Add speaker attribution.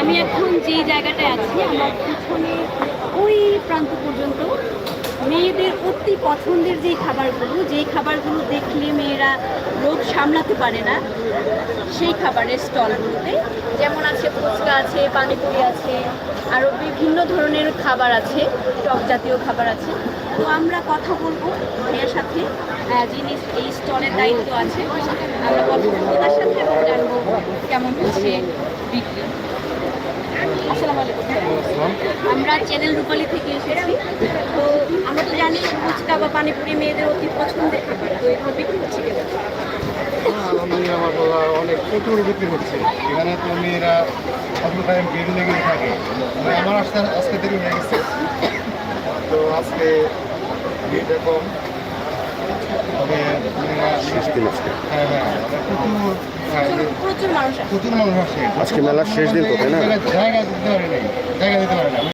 Speaker 1: আমি এখন যে জায়গাটায় আছি, আমার পিছনে ওই প্রান্ত পর্যন্ত মেয়েদের অতি পছন্দের যে খাবারগুলো যেই খাবারগুলো দেখলে মেয়েরা রোগ সামলাতে পারে না, সেই খাবারের স্টলগুলোতে। যেমন আছে ফুচকা আছে, পানিপুরি আছে আরও বিভিন্ন ধরনের খাবার আছে, টক জাতীয় খাবার আছে। তো আমরা কথা বলব মেয়ের সাথে যিনি এই স্টলের দায়িত্ব আছে আমরা কথা বলব তার সাথে এবং জানব কেমন হচ্ছে বিক্রি। আমরা চ্যানেল রূপালী থেকে এসেছি। তো আমরা তো জানি ফুচকা বা পানিপুরি মেয়েদের অতি পছন্দের কেন?
Speaker 2: আলহামদুলিল্লাহ অনেক প্রচুর বিক্রি হচ্ছে এখানে তো মেয়েরা থাকে। মানে আমার আসতে আজকে দেরি হয়ে গেছে। তো আজকে এরকম কম তবে মেয়েরা হ্যাঁ হ্যাঁ প্রচুর হ্যাঁ,
Speaker 1: প্রচুর- মানুষ আসে।
Speaker 3: আজকে মেলার শেষ দিন তো, না?
Speaker 2: জায়গা দিতে পারে নাই জায়গা দিতে